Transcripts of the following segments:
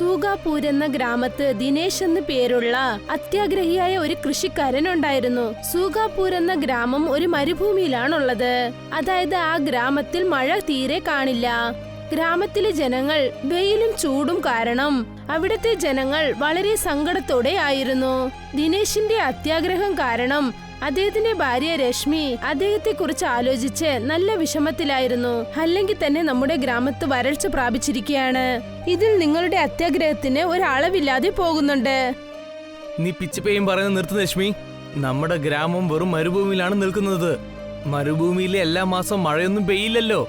സൂഗാപൂർ എന്ന ഗ്രാമത്ത് ദിനേശ് എന്ന് പേരുള്ള അത്യാഗ്രഹിയായ ഒരു കൃഷിക്കാരൻ ഉണ്ടായിരുന്നു. സൂഗാപൂർ എന്ന ഗ്രാമം ഒരു മരുഭൂമിയിലാണുള്ളത്. അതായത് ആ ഗ്രാമത്തിൽ മഴ തീരെ കാണില്ല. ഗ്രാമത്തിലെ ജനങ്ങൾ വെയിലും ചൂടും കാരണം അവിടുത്തെ ജനങ്ങൾ വളരെ സങ്കടത്തോടെ ആയിരുന്നു. ദിനേശിന്റെ അത്യാഗ്രഹം കാരണം അദ്ദേഹത്തിന്റെ ഭാര്യ രശ്മി അദ്ദേഹത്തെ കുറിച്ച് ആലോചിച്ച് നല്ല വിഷമത്തിലായിരുന്നു. അല്ലെങ്കിൽ തന്നെ നമ്മുടെ ഗ്രാമത്ത് വരൾച്ച പ്രാപിച്ചിരിക്കുകയാണ്. ഇതിൽ നിങ്ങളുടെ അത്യാഗ്രഹത്തിന് ഒരളവില്ലാതെ പോകുന്നുണ്ട്. നീ പിച്ചിപ്പയും പറയുന്നത് നിർത്തു രശ്മി. നമ്മുടെ ഗ്രാമം വെറും മരുഭൂമിയിലാണ് നിൽക്കുന്നത്. മരുഭൂമിയിലെ എല്ലാ മാസം മഴയൊന്നും പെയ്യില്ലല്ലോ.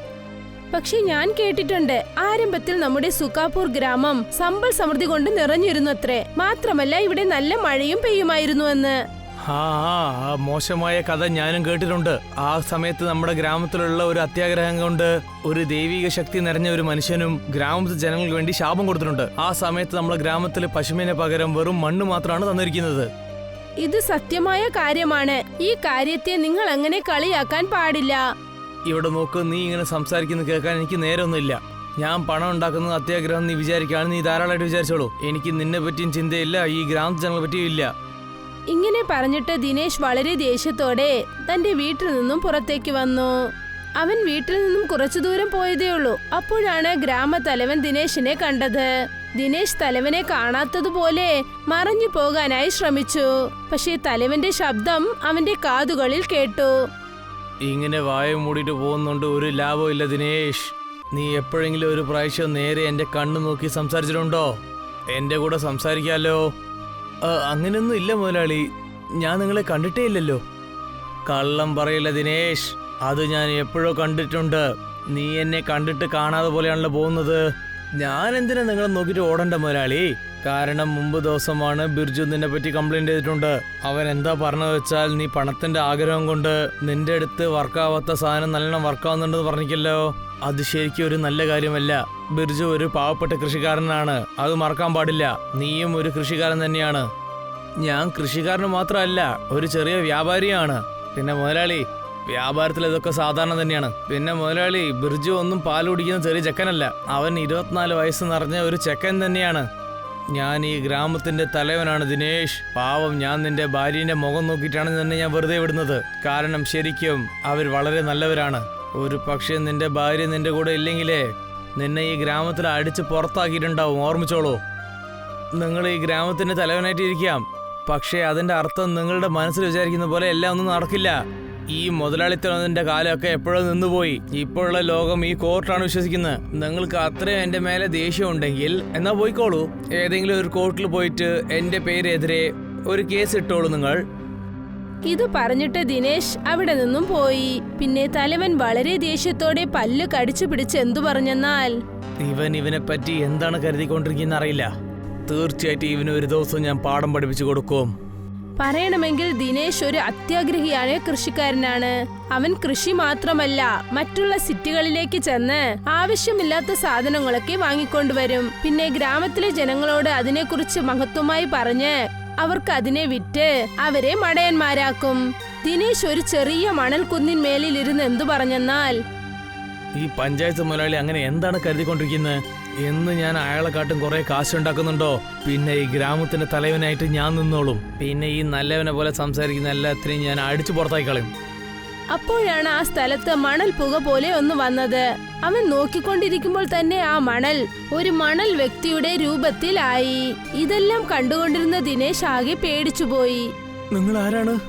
പക്ഷെ ഞാൻ കേട്ടിട്ടുണ്ട് ആരംഭത്തിൽ നമ്മുടെ സുക്കാപൂർ ഗ്രാമം സമ്പൽ സമൃദ്ധി കൊണ്ട് നിറഞ്ഞിരുന്നു അത്രേ മാത്രമല്ല ഇവിടെ നല്ല മഴയും പെയ്യുമായിരുന്നു എന്ന് ആ മോശമായ കഥ ഞാനും കേട്ടിട്ടുണ്ട്. ആ സമയത്ത് നമ്മുടെ ഗ്രാമത്തിലുള്ള ഒരു അത്യാഗ്രഹം കൊണ്ട് ഒരു ദൈവിക ശക്തി നിറഞ്ഞ ഒരു മനുഷ്യനും ഗ്രാമത്തിലെ ജനങ്ങൾക്ക് വേണ്ടി ശാപം കൊടുത്തിട്ടുണ്ട്. ആ സമയത്ത് നമ്മുടെ ഗ്രാമത്തിൽ പശുവിനെ പകരം വെറും മണ്ണ് മാത്രമാണ് തന്നിരിക്കുന്നത്. ഇത് സത്യമായ കാര്യമാണ്. ഈ കാര്യത്തെ നിങ്ങൾ അങ്ങനെ കളിയാക്കാൻ പാടില്ല. ഇവിടെ നോക്ക് നീ ഇങ്ങനെ സംസാരിക്കുന്നത് കേൾക്കാൻ എനിക്ക് നേരമൊന്നുമില്ല ഞാൻ പണം ഉണ്ടാക്കുന്നത് അത്യാഗ്രഹം നീ വിചാരിക്കുകയാണ് നീ ധാരാളമായിട്ട് വിചാരിച്ചോളൂ. എനിക്ക് നിന്നെ പറ്റിയും ചിന്തയില്ല ഈ ഗ്രാമത്തിൽ ജനങ്ങളെ പറ്റിയും ഇല്ല. ഇങ്ങനെ പറഞ്ഞിട്ട് ദിനേശ് വളരെ ദേഷ്യത്തോടെ തന്റെ വീട്ടിൽ നിന്നും പുറത്തേക്ക് വന്നു. അവൻ വീട്ടിൽ നിന്നും കുറച്ചു ദൂരം പോയതേ ഉള്ളൂ. അപ്പോഴാണ് ഗ്രാമത്തലവൻ ദിനേശിനെ കണ്ടത്. ദിനേശ് തലവനെ കാണാത്തതുപോലെ മറഞ്ഞു പോകാനായി ശ്രമിച്ചു. പക്ഷേ തലവന്റെ ശബ്ദം അവന്റെ കാതുകളിൽ കേട്ടു. ഇങ്ങനെ വായ മൂടിയിട്ട് പോകുന്നുണ്ട് ഒരു ലാഭവും ഇല്ല ദിനേഷ് നീ എപ്പോഴെങ്കിലും ഒരു പ്രാവശ്യം നേരെ എന്റെ കണ്ണു നോക്കി സംസാരിച്ചിട്ടുണ്ടോ? എന്റെ കൂടെ സംസാരിക്കാലോ? ആ, അങ്ങനെയൊന്നും ഇല്ല മുതലാളി. ഞാൻ നിങ്ങളെ കണ്ടിട്ടേ ഇല്ലല്ലോ. കള്ളം പറയില്ല ദിനേഷ് അത് ഞാൻ എപ്പോഴോ കണ്ടിട്ടുണ്ട്. നീ എന്നെ കണ്ടിട്ട് കാണാതെ പോലെയാണല്ലോ പോകുന്നത്. ഞാൻ എന്തിനാ നിങ്ങളെ നോക്കിയിട്ട് ഓടണ്ട മുതലാളി? കാരണം മുമ്പ് ദിവസമാണ് ബിർജു നിന്നെ പറ്റി കംപ്ലൈന്റ് ചെയ്തിട്ടുണ്ട്. അവൻ എന്താ പറഞ്ഞത് വെച്ചാൽ നീ പണത്തിന്റെ ആഗ്രഹം കൊണ്ട് നിന്റെ അടുത്ത് വർക്കാവാത്ത സാധനം നല്ലോണം വർക്കാവുന്നുണ്ടെന്ന് പറഞ്ഞിക്കല്ലോ അത് ശരിക്കും ഒരു നല്ല കാര്യമല്ല. ബിർജു ഒരു പാവപ്പെട്ട കൃഷിക്കാരനാണ്. അത് മറക്കാൻ പാടില്ല. നീയും ഒരു കൃഷിക്കാരൻ തന്നെയാണ്. ഞാൻ കൃഷിക്കാരന് മാത്രമല്ല ഒരു ചെറിയ വ്യാപാരിയാണ്. പിന്നെ മുതലാളി വ്യാപാരത്തിൽ ഇതൊക്കെ സാധാരണ തന്നെയാണ്. പിന്നെ മുതലാളി ബിർജു ഒന്നും പാൽ കുടിക്കുന്ന ചെറിയ ചെക്കനല്ല. അവൻ ഇരുപത്തിനാല് വയസ്സ് നിറഞ്ഞ ഒരു ചെക്കൻ തന്നെയാണ്. ഞാൻ ഈ ഗ്രാമത്തിന്റെ തലവനാണ് ദിനേഷ് പാവം ഞാൻ നിന്റെ ഭാര്യന്റെ മുഖം നോക്കിയിട്ടാണ് നിന്നെ ഞാൻ വെറുതെ വിടുന്നത്. കാരണം ശരിക്കും അവർ വളരെ നല്ലവരാണ്. ഒരു പക്ഷേ നിന്റെ ഭാര്യ നിന്റെ കൂടെ ഇല്ലെങ്കിലേ നിന്നെ ഈ ഗ്രാമത്തിൽ അടിച്ച് പുറത്താക്കിയിട്ടുണ്ടാവും. ഓർമ്മിച്ചോളൂ. നിങ്ങൾ ഈ ഗ്രാമത്തിന്റെ തലവനായിട്ടിരിക്കാം. പക്ഷേ അതിന്റെ അർത്ഥം നിങ്ങളുടെ മനസ്സിൽ വിചാരിക്കുന്ന പോലെ എല്ലാം ഒന്നും നടക്കില്ല. ഈ മുതലാളിത്തത്തിന്റെ കാലമൊക്കെ എപ്പോഴും നിന്നുപോയി. ഇപ്പോഴുള്ള ലോകം ഈ കോർട്ടാണ് വിശ്വസിക്കുന്നത്. നിങ്ങൾക്ക് അത്രയും എന്റെ മേലെ ദേഷ്യം ഉണ്ടെങ്കിൽ എന്നാ പോയിക്കോളൂ. ഏതെങ്കിലും ഒരു കോർട്ടിൽ പോയിട്ട് എന്റെ പേരെതിരെ ഒരു കേസ് ഇട്ടോളൂ നിങ്ങൾ. ഇത് പറഞ്ഞിട്ട് ദിനേശ് അവിടെ നിന്നും പോയി. പിന്നെ തലവൻ വളരെ ദേഷ്യത്തോടെ പല്ല് കടിച്ചു പിടിച്ച് എന്തു പറഞ്ഞെന്നാൽ? ഇവൻ ഇവനെ പറ്റി എന്താണ് കരുതിക്കൊണ്ടിരിക്കുന്ന അറിയില്ല. തീർച്ചയായിട്ടും ഇവന് ഒരു ദിവസം ഞാൻ പാഠം പഠിപ്പിച്ചു കൊടുക്കും. പറയണമെങ്കിൽ ദിനേശ് ഒരു അത്യാഗ്രഹിയായ കൃഷിക്കാരനാണ്. അവൻ കൃഷി മാത്രമല്ല മറ്റുള്ള സിറ്റികളിലേക്ക് ചെന്ന് ആവശ്യമില്ലാത്ത സാധനങ്ങളൊക്കെ വാങ്ങിക്കൊണ്ടുവരും. പിന്നെ ഗ്രാമത്തിലെ ജനങ്ങളോട് അതിനെക്കുറിച്ച് മഹത്വമായി പറഞ്ഞ് അവർക്ക് അതിനെ വിറ്റ് അവരെ മടയന്മാരാക്കും. ദിനേശ് ഒരു ചെറിയ മണൽ ഇരുന്ന് എന്തു പറഞ്ഞെന്നാൽ ഈ പഞ്ചായത്ത് മുതലാളി അങ്ങനെ എന്താണ് കരുതിക്കൊണ്ടിരിക്കുന്നത്? എന്ന് ഞാൻ അയാളെക്കാട്ടും കുറെ കാശുണ്ടാക്കുന്നുണ്ടോ? പിന്നെ ഈ ഗ്രാമത്തിന്റെ തലവനായിട്ട് ഞാൻ നിന്നോളും. പിന്നെ ഈ നല്ലവനെ പോലെ സംസാരിക്കുന്ന എല്ലാത്തിനെയും ഞാൻ അടിച്ചു പുറത്താക്കി കളയും. അപ്പോഴാണ് ആ സ്ഥലത്ത് മണൽ പുക പോലെ ഒന്ന് വന്നത്. അവൻ നോക്കിക്കൊണ്ടിരിക്കുമ്പോൾ തന്നെ ആ മണൽ ഒരു മണൽ വ്യക്തിയുടെ രൂപത്തിലായി. ഇതെല്ലാം കണ്ടുകൊണ്ടിരുന്ന ദിനേശ് ആകെ പേടിച്ചുപോയി നിങ്ങൾ ആരാണ്?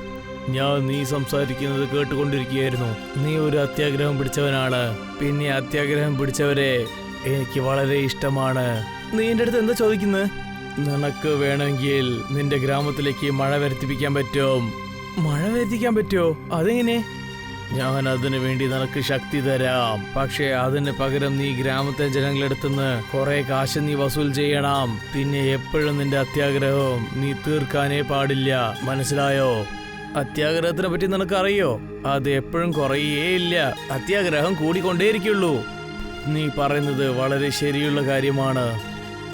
ഞാൻ നീ സംസാരിക്കുന്നത് കേട്ടുകൊണ്ടിരിക്കുകയായിരുന്നു. നീ ഒരു അത്യാഗ്രഹം പിടിച്ചവനാണ്. പിന്നെ അത്യാഗ്രഹം പിടിച്ചവരെ എനിക്ക് വളരെ ഇഷ്ടമാണ്. നീ അടുത്ത് എന്താ ചോദിക്കുന്നത് നിനക്ക് വേണമെങ്കിൽ നിന്റെ ഗ്രാമത്തിലേക്ക് മഴ വരുത്തിപ്പിക്കാൻ പറ്റും. മഴ വരുത്തിക്കാൻ പറ്റുമോ അതെങ്ങനെ? ഞാൻ അതിനു വേണ്ടി നിനക്ക് ശക്തി തരാം. പക്ഷേ അതിന് പകരം നീ ഗ്രാമത്തെ ജനങ്ങളെടുത്തുനിന്ന് കുറെ കാശ് നീ വസൂൽ ചെയ്യണം. പിന്നെ എപ്പോഴും നിന്റെ അത്യാഗ്രഹം നീ തീർക്കാനേ പാടില്ല. മനസ്സിലായോ? അത്യാഗ്രഹത്തിനെ പറ്റി നിനക്ക് അറിയോ അത് എപ്പോഴും കുറയേയില്ല. അത്യാഗ്രഹം കൂടിക്കൊണ്ടേയിരിക്കുള്ളൂ. നീ പറയുന്നത് വളരെ ശരിയുള്ള കാര്യമാണ്.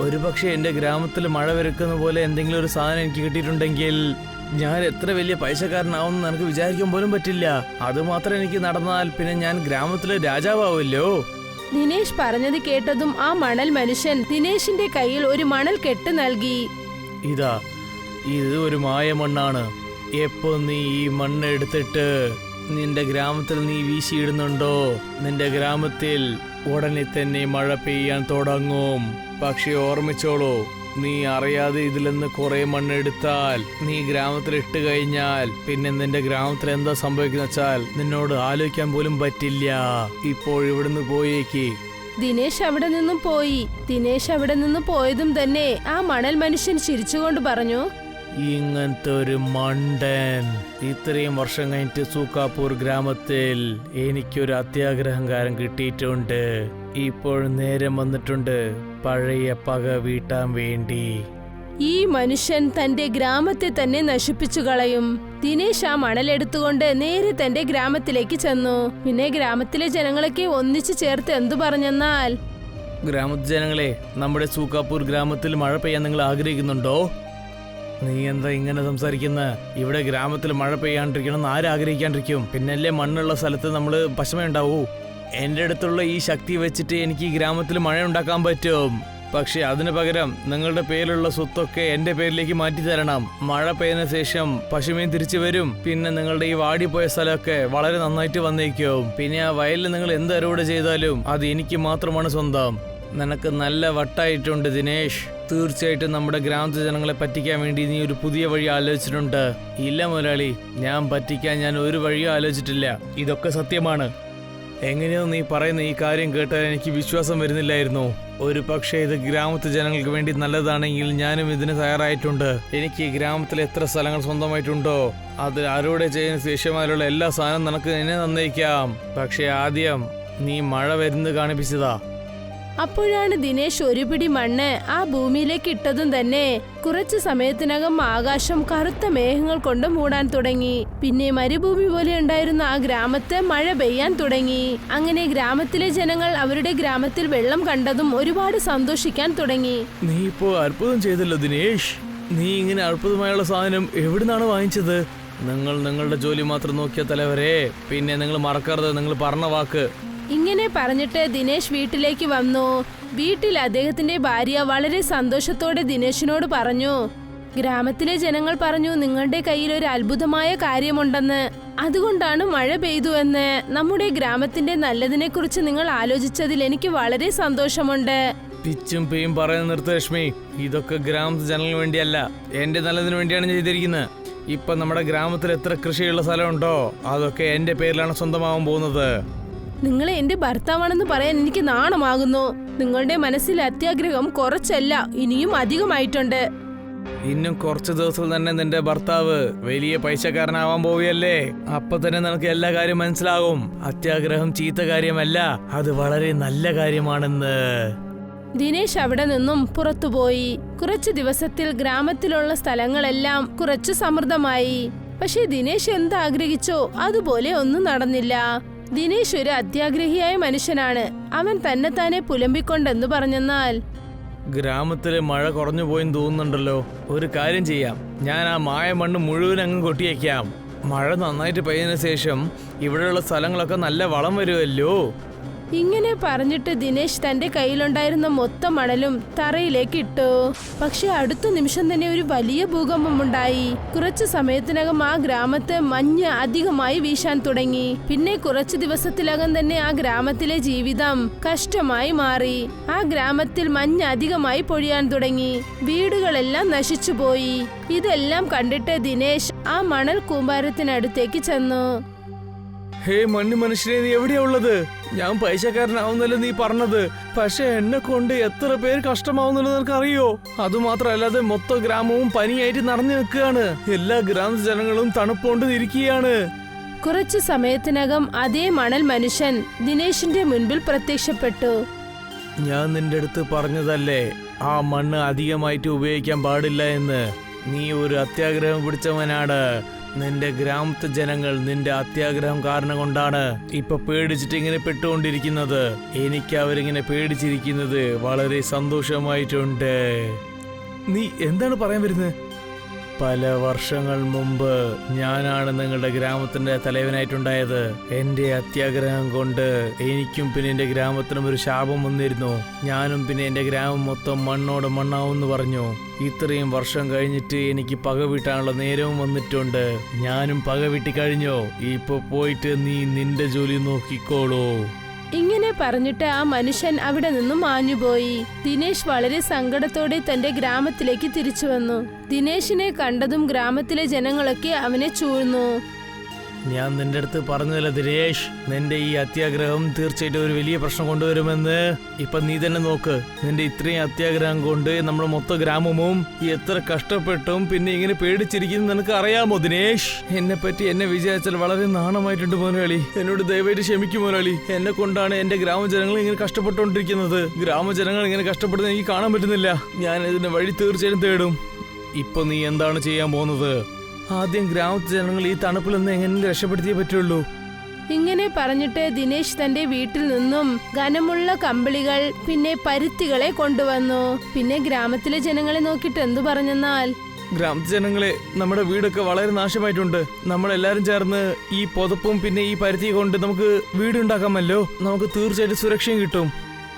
ഒരുപക്ഷെ എന്റെ ഗ്രാമത്തിൽ മഴ വരക്കുന്ന പോലെ എന്തെങ്കിലും ഒരു സാധനം എനിക്ക് കിട്ടിയിട്ടുണ്ടെങ്കിൽ ഞാൻ എത്ര വലിയ പൈസക്കാരനാവുമെന്ന് എനിക്ക് വിചാരിക്കാൻ പോലും പറ്റില്ല. അത് മാത്രം എനിക്ക് നടന്നാൽ പിന്നെ ഞാൻ ഗ്രാമത്തിലെ രാജാവാവുമല്ലോ. ദിനേശ് പറഞ്ഞത് കേട്ടതും ആ മണൽ മനുഷ്യൻ ദിനേശിന്റെ കയ്യിൽ ഒരു മണൽ കെട്ട് നൽകി. ഇതാ ഇത് ഒരു മായ മണ്ണാണ്. എപ്പോ നീ ഈ മണ്ണ് എടുത്തിട്ട് നിന്റെ ഗ്രാമത്തിൽ നീ വീശിയിടുന്നുണ്ടോ? നിന്റെ ഗ്രാമത്തിൽ ഉടനെ തന്നെ മഴ പെയ്യാൻ തുടങ്ങും. പക്ഷെ ഓർമ്മിച്ചോളൂ നീ അറിയാതെ ഇതിൽ നിന്ന് കുറെ മണ്ണെടുത്താൽ നീ ഗ്രാമത്തിൽ ഇട്ട് കഴിഞ്ഞാൽ പിന്നെ നിന്റെ ഗ്രാമത്തിൽ എന്താ സംഭവിക്കുന്ന വെച്ചാൽ നിന്നോട് ആലോചിക്കാൻ പോലും പറ്റില്ല. ഇപ്പോൾ ഇവിടുന്ന് പോയേക്ക്. ദിനേശ് അവിടെ നിന്നും പോയി. ദിനേശ് അവിടെ നിന്നും പോയതും തന്നെ ആ മണൽ മനുഷ്യൻ ചിരിച്ചുകൊണ്ട് പറഞ്ഞു ഇങ്ങനത്തെ ഒരു മണ്ടൻ. ഇത്രയും വർഷം കഴിഞ്ഞിട്ട് സൂക്കാപ്പൂർ ഗ്രാമത്തിൽ എനിക്കൊരു അത്യാഗ്രഹങ്കാരം കിട്ടിയിട്ടുണ്ട്. ഇപ്പോൾ നേരം വന്നിട്ടുണ്ട് പഴയ പക വീട്ടാൻ വേണ്ടി. ഈ മനുഷ്യൻ തന്റെ ഗ്രാമത്തെ തന്നെ നശിപ്പിച്ചു കളയും. ദിനേശ് ആ മണലെടുത്തുകൊണ്ട് നേരെ തന്റെ ഗ്രാമത്തിലേക്ക് ചെന്നു. പിന്നെ ഗ്രാമത്തിലെ ജനങ്ങളൊക്കെ ഒന്നിച്ചു ചേർത്ത് എന്തു പറഞ്ഞെന്നാൽ? ജനങ്ങളെ നമ്മുടെ സൂക്കാപ്പൂർ ഗ്രാമത്തിൽ മഴ പെയ്യാൻ നിങ്ങൾ ആഗ്രഹിക്കുന്നുണ്ടോ? നീ എന്താ ഇങ്ങനെ സംസാരിക്കുന്ന? ഇവിടെ ഗ്രാമത്തിൽ മഴ പെയ്യാണ്ടിരിക്കണം എന്ന് ആരാഗ്രഹിക്കാണ്ടിരിക്കും. പിന്നല്ലേ മണ്ണുള്ള സ്ഥലത്ത് നമ്മൾ പശമയുണ്ടാവൂ. എന്റെ അടുത്തുള്ള ഈ ശക്തി വെച്ചിട്ട് എനിക്ക് ഈ ഗ്രാമത്തിൽ മഴ ഉണ്ടാക്കാൻ പറ്റും. പക്ഷെ അതിനു പകരം നിങ്ങളുടെ പേരിലുള്ള സ്വത്തൊക്കെ എന്റെ പേരിലേക്ക് മാറ്റി തരണം. മഴ പെയ്യുന്ന ശേഷം പശുമയും തിരിച്ചു വരും. പിന്നെ നിങ്ങളുടെ ഈ വാടിപ്പോയ സ്ഥലമൊക്കെ വളരെ നന്നായിട്ട് വന്നേക്കും. പിന്നെ ആ വയലിൽ നിങ്ങൾ എന്ത് അറുവട ചെയ്താലും അത് എനിക്ക് മാത്രമാണ് സ്വന്തം. നിനക്ക് നല്ല വട്ടായിട്ടുണ്ട് ദിനേഷ് തീർച്ചയായിട്ടും നമ്മുടെ ഗ്രാമത്തിലെ ജനങ്ങളെ പറ്റിക്കാൻ വേണ്ടി നീ ഒരു പുതിയ വഴി ആലോചിച്ചിട്ടുണ്ട്. ഇല്ല മുതലാളി ഞാൻ പറ്റിക്കാൻ ഞാൻ ഒരു വഴിയും ആലോചിച്ചിട്ടില്ല. ഇതൊക്കെ സത്യമാണ്. എങ്ങനെയോ നീ പറയുന്ന ഈ കാര്യം കേട്ടാൽ എനിക്ക് വിശ്വാസം വരുന്നില്ലായിരുന്നു. ഒരു പക്ഷേ ഇത് ഗ്രാമത്തിലെ ജനങ്ങൾക്ക് വേണ്ടി നല്ലതാണെങ്കിൽ ഞാനും ഇതിന് തയ്യാറായിട്ടുണ്ട്. എനിക്ക് ഈ ഗ്രാമത്തിൽ എത്ര സ്ഥലങ്ങൾ സ്വന്തമായിട്ടുണ്ടോ? അതിൽ ആരോടെ ചെയ്യുന്ന ശേഷമായുള്ള എല്ലാ സാധനവും നിനക്ക് എന്നെ നന്നയിക്കാം പക്ഷേ ആദ്യം നീ മഴ വരുന്നത് കാണിപ്പിച്ചതാ. അപ്പോഴാണ് ദിനേശ് ഒരു പിടി മണ്ണ് ആ ഭൂമിയിലേക്ക് ഇട്ടതും തന്നെ കുറച്ചു സമയത്തിനകം ആകാശം കറുത്ത മേഘങ്ങൾ കൊണ്ട് മൂടാൻ തുടങ്ങി. പിന്നെ മരുഭൂമി പോലെ ഉണ്ടായിരുന്ന ആ ഗ്രാമത്തെ മഴ പെയ്യാൻ തുടങ്ങി. അങ്ങനെ ഗ്രാമത്തിലെ ജനങ്ങൾ അവരുടെ ഗ്രാമത്തിൽ വെള്ളം കണ്ടതും ഒരുപാട് സന്തോഷിക്കാൻ തുടങ്ങി. നീ ഇപ്പോ അത്ഭുതം ചെയ്തല്ലോ ദിനേഷ് നീ ഇങ്ങനെ അത്ഭുതമായുള്ള സാധനം എവിടുന്നാണ് വാങ്ങിച്ചത്? നിങ്ങൾ നിങ്ങളുടെ ജോലി മാത്രം നോക്കിയ തലവരെ പിന്നെ നിങ്ങൾ മറക്കരുത് നിങ്ങൾ പറഞ്ഞ വാക്ക്. ഇങ്ങനെ പറഞ്ഞിട്ട് ദിനേശ് വീട്ടിലേക്ക് വന്നു. വീട്ടിൽ അദ്ദേഹത്തിന്റെ ഭാര്യ വളരെ സന്തോഷത്തോടെ ദിനേശിനോട് പറഞ്ഞു ഗ്രാമത്തിലെ ജനങ്ങൾ പറഞ്ഞു നിങ്ങളുടെ കയ്യിൽ ഒരു അത്ഭുതമായ കാര്യമുണ്ടെന്ന്. അതുകൊണ്ടാണ് മഴ പെയ്തു എന്ന്. നമ്മുടെ ഗ്രാമത്തിന്റെ നല്ലതിനെ കുറിച്ച് നിങ്ങൾ ആലോചിച്ചതിൽ എനിക്ക് വളരെ സന്തോഷമുണ്ട്. പിച്ചും പേയും പറയുന്ന നിർത്ത ലക്ഷ്മി ഇതൊക്കെ ഗ്രാമ ജനങ്ങൾക്ക് വേണ്ടിയല്ല. എന്റെ നല്ലതിനു വേണ്ടിയാണ് ചെയ്തിരിക്കുന്നത്. ഇപ്പൊ നമ്മുടെ ഗ്രാമത്തിൽ എത്ര കൃഷിയുള്ള സ്ഥലമുണ്ടോ? അതൊക്കെ എന്റെ പേരിലാണ് സ്വന്തമാവാൻ പോകുന്നത്. നിങ്ങൾ എന്റെ ഭർത്താവാണെന്ന് പറയാൻ എനിക്ക് നാണമാകുന്നു. നിങ്ങളുടെ മനസ്സിലെ അത്യാഗ്രഹം കുറച്ചല്ല ഇനിയും അധികമായിട്ടുണ്ട്. ഇന്നും കുറച്ച് ദിവസം തന്നെ നിന്റെ ഭർത്താവ് വലിയ പൈസക്കാരനാവാൻ പോവുകയല്ലേ? അപ്പൊ തന്നെ നിനക്ക് എല്ലാ കാര്യം മനസ്സിലാകും. അത്യാഗ്രഹം ചീത്ത കാര്യമല്ല അത് വളരെ നല്ല കാര്യമാണെന്ന്. ദിനേശ് അവിടെ നിന്നും പുറത്തുപോയി കുറച്ച് ദിവസത്തിൽ ഗ്രാമത്തിലുള്ള സ്ഥലങ്ങളെല്ലാം കുറച്ച് സമൃദ്ധമായി. പക്ഷേ ദിനേശ് എന്താഗ്രഹിച്ചോ അതുപോലെ ഒന്നും നടന്നില്ല. ദിനേശ് ഒരു അത്യാഗ്രഹിയായ മനുഷ്യനാണ്. അവൻ തന്നെ തന്നെ പുലമ്പിക്കൊണ്ടെന്ന് പറഞ്ഞെന്നാൽ. ഗ്രാമത്തിലെ മഴ കുറഞ്ഞു പോയെന്ന് തോന്നുന്നുണ്ടല്ലോ. ഒരു കാര്യം ചെയ്യാം. ഞാൻ ആ മായ മണ്ണ് മുഴുവൻ അങ്ങ് കൊട്ടിയേക്കാം മഴ നന്നായിട്ട് പെയ്യതിനു ശേഷം ഇവിടെയുള്ള സ്ഥലങ്ങളൊക്കെ നല്ല വളം വരുമല്ലോ. ഇങ്ങനെ പറഞ്ഞിട്ട് ദിനേശ് തന്റെ കയ്യിലുണ്ടായിരുന്ന മൊത്തം മണലും തറയിലേക്ക് ഇട്ടു. പക്ഷെ അടുത്ത നിമിഷം തന്നെ ഒരു വലിയ ഭൂകമ്പം ഉണ്ടായി. കുറച്ചു സമയത്തിനകം ആ ഗ്രാമത്തെ മഞ്ഞ് അധികമായി വീശാൻ തുടങ്ങി. പിന്നെ കുറച്ചു ദിവസത്തിലകം തന്നെ ആ ഗ്രാമത്തിലെ ജീവിതം കഷ്ടമായി മാറി. ആ ഗ്രാമത്തിൽ മഞ്ഞ് അധികമായി പൊഴിയാൻ തുടങ്ങി. വീടുകളെല്ലാം നശിച്ചുപോയി. ഇതെല്ലാം കണ്ടിട്ട് ദിനേശ് ആ മണൽ കൂമ്പാരത്തിനടുത്തേക്ക് ചെന്നു. ഹേ മണ്ണു മനുഷ്യനെ നീ എവിടെയാ ഉള്ളത്? ഞാൻ പൈസക്കാരനാവുന്നല്ലോ നീ പറഞ്ഞത്. പക്ഷെ എന്നെ കൊണ്ട് എത്ര പേര് കഷ്ടമാവുന്നുണ്ട് നിനക്ക് അറിയോ അതുമാത്രമല്ലാതെ മൊത്തം ഗ്രാമവും പനിയായിട്ട് നടന്നു നിൽക്കുകയാണ്. എല്ലാ ഗ്രാമ ജനങ്ങളും തണുപ്പോണ്ട് ഇരിക്കുകയാണ്. കുറച്ചു സമയത്തിനകം അതേ മണൽ മനുഷ്യൻ ദിനേശിന്റെ മുൻപിൽ പ്രത്യക്ഷപ്പെട്ടു. ഞാൻ നിന്റെ അടുത്ത് പറഞ്ഞതല്ലേ ആ മണ്ണ് അധികമായിട്ട് ഉപയോഗിക്കാൻ പാടില്ല എന്ന്. നീ ഒരു അത്യാഗ്രഹം പിടിച്ചവനാണ്. നിന്റെ ഗ്രാമത്തെ ജനങ്ങൾ നിന്റെ അത്യാഗ്രഹം കാരണം കൊണ്ടാണ് ഇപ്പൊ പേടിച്ചിട്ട് ഇങ്ങനെ പെട്ടുകൊണ്ടിരിക്കുന്നത്. എനിക്ക് അവരിങ്ങനെ പേടിച്ചിരിക്കുന്നത് വളരെ സന്തോഷമായിട്ടുണ്ട്. നീ എന്താണ് പറയാൻ വരുന്നത്? പല വർഷങ്ങൾ മുമ്പ് ഞാനാണ് നിങ്ങളുടെ ഗ്രാമത്തിന്റെ തലവനായിട്ടുണ്ടായത്. എന്റെ അത്യാഗ്രഹം കൊണ്ട് എനിക്കും പിന്നെ എന്റെ ഗ്രാമത്തിനും ഒരു ശാപം വന്നിരുന്നു. ഞാനും പിന്നെ എന്റെ ഗ്രാമം മൊത്തം മണ്ണോട് മണ്ണാവുമെന്ന് പറഞ്ഞു. ഇത്രയും വർഷം കഴിഞ്ഞിട്ട് എനിക്ക് പക വീട്ടാനുള്ള നേരവും വന്നിട്ടുണ്ട്. ഞാനും പക വീട്ടി കഴിഞ്ഞോ? ഇപ്പൊ പോയിട്ട് നീ നിന്റെ ജോലി നോക്കിക്കോളൂ. ഇങ്ങനെ പറഞ്ഞിട്ട് ആ മനുഷ്യൻ അവിടെ നിന്നും മാഞ്ഞുപോയി. ദിനേശ് വളരെ സങ്കടത്തോടെ തന്റെ ഗ്രാമത്തിലേക്ക് തിരിച്ചു വന്നു. ദിനേശിനെ കണ്ടതും ഗ്രാമത്തിലെ ജനങ്ങളൊക്കെ അവനെ ചൂഴ്ന്നു. ഞാൻ നിന്റെ അടുത്ത് പറഞ്ഞതല്ല ദിനേഷ് നിന്റെ ഈ അത്യാഗ്രഹം തീർച്ചയായിട്ടും ഒരു വലിയ പ്രശ്നം കൊണ്ടുവരുമെന്ന്. ഇപ്പൊ നീ തന്നെ നോക്ക്. നിന്റെ ഇത്രയും അത്യാഗ്രഹം കൊണ്ട് നമ്മുടെ മൊത്തം ഗ്രാമവും എത്ര കഷ്ടപ്പെട്ടും പിന്നെ ഇങ്ങനെ പേടിച്ചിരിക്കുന്നു നിനക്ക് അറിയാമോ ദിനേഷ്? എന്നെ പറ്റി എന്നെ വിചാരിച്ചാൽ വളരെ നാണമായിട്ടുണ്ട് മോനാളി. എന്നോട് ദയവായിട്ട് ക്ഷമിക്കും മോനാളി. എന്നെ കൊണ്ടാണ് എന്റെ ഗ്രാമജനങ്ങൾ ഇങ്ങനെ കഷ്ടപ്പെട്ടുകൊണ്ടിരിക്കുന്നത്. ഗ്രാമജനങ്ങൾ ഇങ്ങനെ കഷ്ടപ്പെടുന്നത് എനിക്ക് കാണാൻ പറ്റുന്നില്ല. ഞാൻ ഇതിന്റെ വഴി തീർച്ചയായിട്ടും തേടും. ഇപ്പൊ നീ എന്താണ് ചെയ്യാൻ പോകുന്നത്? ആദ്യം ഗ്രാമത്തിലെ ജനങ്ങൾ ഈ തണുപ്പിൽ നിന്ന് എങ്ങനെ രക്ഷപ്പെടുത്തിയേ പറ്റുള്ളൂ? ഇങ്ങനെ പറഞ്ഞിട്ട് ദിനേശ് തന്റെ വീട്ടിൽ നിന്നും ഘനമുള്ള കമ്പിളികൾ പിന്നെ പരുത്തികളെ കൊണ്ടുവന്നു. പിന്നെ ഗ്രാമത്തിലെ ജനങ്ങളെ നോക്കിട്ട് എന്തു പറഞ്ഞെന്നാൽ? ഗ്രാമത്തിലെ ജനങ്ങളെ നമ്മുടെ വീടൊക്കെ വളരെ നാശമായിട്ടുണ്ട്. നമ്മളെല്ലാരും ചേർന്ന് ഈ പുതപ്പും പിന്നെ ഈ പരുത്തി കൊണ്ട് നമുക്ക് വീടുണ്ടാക്കാമല്ലോ നമുക്ക് തീർച്ചയായിട്ടും സുരക്ഷയും കിട്ടും.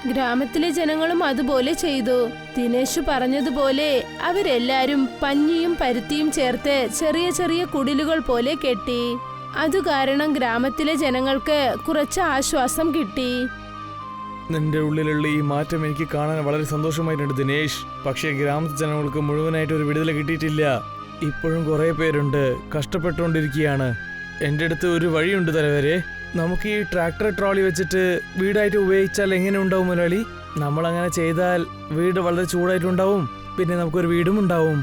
ഗ്രാമത്തിലെ ജനങ്ങളും അതുപോലെ ചെയ്തു. ദിനേശ് പറഞ്ഞതുപോലെ അവരെല്ലാരും പഞ്ഞിയും പരുത്തിയും ചേർത്ത് ചെറിയ ചെറിയ കുടിലുകൾ പോലെ കെട്ടി. അത് കാരണം ഗ്രാമത്തിലെ ജനങ്ങൾക്ക് കുറച്ച് ആശ്വാസം കിട്ടി. നിന്റെ ഉള്ളിലുള്ള ഈ മാറ്റം എനിക്ക് കാണാൻ വളരെ സന്തോഷമായിട്ടുണ്ട് ദിനേശ്. പക്ഷേ ഗ്രാമത്തിലെ ജനങ്ങൾക്ക് മുഴുവനായിട്ട് ഒരു വിടുതല കിട്ടിയിട്ടില്ല. ഇപ്പോഴും കുറേ പേരുണ്ട്. കഷ്ടപ്പെട്ടുകൊണ്ടിരിക്കുകയാണ്. എന്റെ അടുത്ത് ഒരു വഴിയുണ്ട് തലവരെ. നമുക്ക് ഈ ട്രാക്ടർ ട്രോളി വെച്ചിട്ട് വീടായിട്ട് ഉപയോഗിച്ചാൽ എങ്ങനെ ഉണ്ടാവും മുരളി നമ്മൾ അങ്ങനെ ചെയ്താൽ വീട് വളരെ ചൂടായിട്ടുണ്ടാവും പിന്നെ നമുക്കൊരു വീടും ഉണ്ടാവും.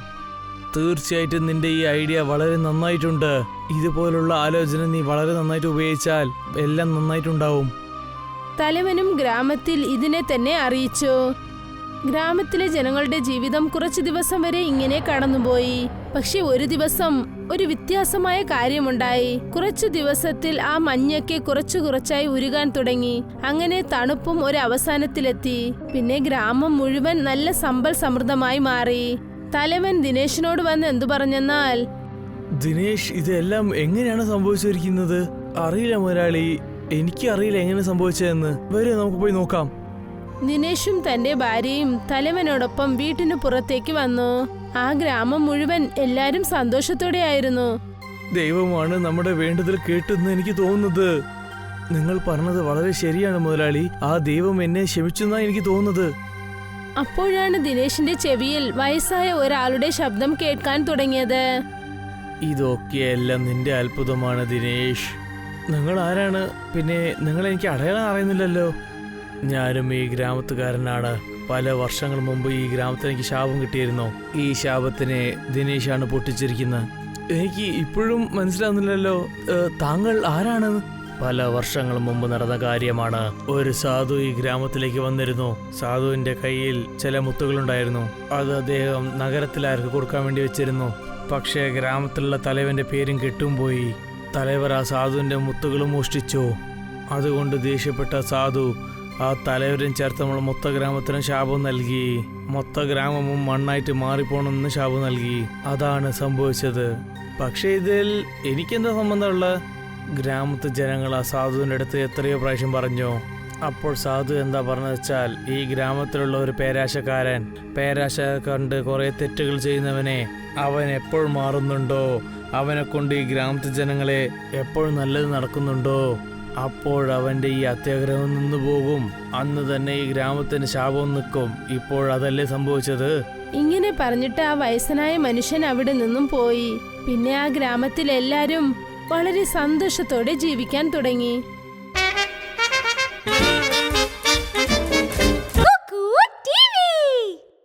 തീർച്ചയായിട്ടും നിന്റെ ഈ ഐഡിയ വളരെ നന്നായിട്ടുണ്ട്. ഇതുപോലുള്ള ആലോചന നീ വളരെ നന്നായിട്ട് ഉപയോഗിച്ചാൽ എല്ലാം നന്നായിട്ടുണ്ടാവും. തലവനും ഗ്രാമത്തിൽ ഇതിനെ തന്നെ അറിയിച്ചു. ഗ്രാമത്തിലെ ജനങ്ങളുടെ ജീവിതം കുറച്ചു ദിവസം വരെ ഇങ്ങനെ കടന്നുപോയി. പക്ഷെ ഒരു ദിവസം ഒരു വ്യത്യാസമായ കാര്യമുണ്ടായി. കുറച്ചു ദിവസത്തിൽ ആ മഞ്ഞൊക്കെ കുറച്ചു കുറച്ചായി ഉരുകാൻ തുടങ്ങി. അങ്ങനെ തണുപ്പും ഒരു അവസാനത്തിലെത്തി. പിന്നെ ഗ്രാമം മുഴുവൻ നല്ല സമ്പൽ സമൃദ്ധമായി മാറി. തലവൻ ദിനേശിനോട് വന്ന് എന്തു പറഞ്ഞെന്നാൽ ദിനേഷ് ഇതെല്ലാം എങ്ങനെയാണ് സംഭവിച്ചിരിക്കുന്നത്? അറിയില്ല മുതലാളി. എനിക്ക് അറിയില്ല എങ്ങനെ സംഭവിച്ചതെന്ന്. വരെ നമുക്ക് പോയി നോക്കാം. ദിനേശും തന്റെ ഭാര്യയും തലവനോടൊപ്പം വീട്ടിനു പുറത്തേക്ക് വന്നു. ആ ഗ്രാമം മുഴുവൻ എല്ലാരും സന്തോഷത്തോടെ ആയിരുന്നു ദൈവമാണ് നമ്മുടെ വേണ്ടതിൽ കേട്ടെന്ന് എനിക്ക് തോന്നുന്നത്. നിങ്ങൾ പറഞ്ഞത് വളരെ ശരിയാണ് മുതലാളി. ആ ദൈവം എന്നെ ക്ഷമിച്ചെന്നാ എനിക്ക് തോന്നുന്നത്. അപ്പോഴാണ് ദിനേശിന്റെ ചെവിയിൽ വയസ്സായ ഒരാളുടെ ശബ്ദം കേൾക്കാൻ തുടങ്ങിയത്. ഇതൊക്കെയെല്ലാം നിന്റെ അത്ഭുതമാണ് ദിനേശ്. നിങ്ങൾ ആരാണ്? പിന്നെ നിങ്ങൾ എനിക്ക് അടയാളം അറിയുന്നില്ലല്ലോ. ഞാനും ഈ ഗ്രാമത്തുകാരനാണ്. പല വർഷങ്ങൾ മുമ്പ് ഈ ഗ്രാമത്തിന് എനിക്ക് ശാപം കിട്ടിയിരുന്നു. ഈ ശാപത്തിനെ ദിനേശാണ് പൊട്ടിച്ചിരിക്കുന്നത്. എനിക്ക് ഇപ്പോഴും മനസ്സിലാവുന്നില്ലല്ലോ. ഏഹ്, താങ്കൾ ആരാണ്? പല വർഷങ്ങൾ മുമ്പ് നടന്ന കാര്യമാണ്. ഒരു സാധു ഈ ഗ്രാമത്തിലേക്ക് വന്നിരുന്നു. സാധുവിന്റെ കയ്യിൽ ചില മുത്തുകളുണ്ടായിരുന്നു. അത് അദ്ദേഹം നഗരത്തിലാർക്ക് കൊടുക്കാൻ വേണ്ടി വെച്ചിരുന്നു. പക്ഷേ ഗ്രാമത്തിലുള്ള തലവന്റെ പേരും കെട്ടും പോയി തലവർ ആ സാധുവിന്റെ മുത്തുകളും മോഷ്ടിച്ചു. അതുകൊണ്ട് ദേഷ്യപ്പെട്ട സാധു ആ തലവരും ചേർത്ത് നമ്മൾ മൊത്ത ഗ്രാമത്തിനും ശാപം നൽകി. മൊത്ത ഗ്രാമവും മണ്ണായിട്ട് മാറിപ്പോണമെന്ന് ശാപം നൽകി. അതാണ് സംഭവിച്ചത്. പക്ഷേ ഇതിൽ എനിക്കെന്താ സംബന്ധമുള്ള? ഗ്രാമത്തെ ജനങ്ങൾ ആ സാധുവിന്റെ അടുത്ത് എത്രയോ പ്രാവശ്യം പറഞ്ഞു. അപ്പോൾ സാധു എന്താ പറഞ്ഞത് വെച്ചാൽ ഈ ഗ്രാമത്തിലുള്ള ഒരു പേരാശക്കാരൻ പേരാശ കണ്ട് കുറേ തെറ്റുകൾ ചെയ്യുന്നവനെ അവൻ എപ്പോൾ മാറുന്നുണ്ടോ? അവനെ കൊണ്ട് ഈ ഗ്രാമത്തെ ജനങ്ങളെ എപ്പോഴും നല്ലത് നടക്കുന്നുണ്ടോ? അപ്പോഴവന്റെ ഈ അത്യാഗ്രഹം നിന്നു പോകും. അന്ന് തന്നെ ഈ ഗ്രാമത്തിന് ശാപം നിൽക്കും. ഇപ്പോൾ അതല്ലേ സംഭവിച്ചത്? ഇങ്ങനെ പറഞ്ഞിട്ട് ആ വയസ്സനായ മനുഷ്യൻ അവിടെ നിന്നും പോയി. പിന്നെ ആ ഗ്രാമത്തിലെല്ലാരും വളരെ സന്തോഷത്തോടെ ജീവിക്കാൻ തുടങ്ങി.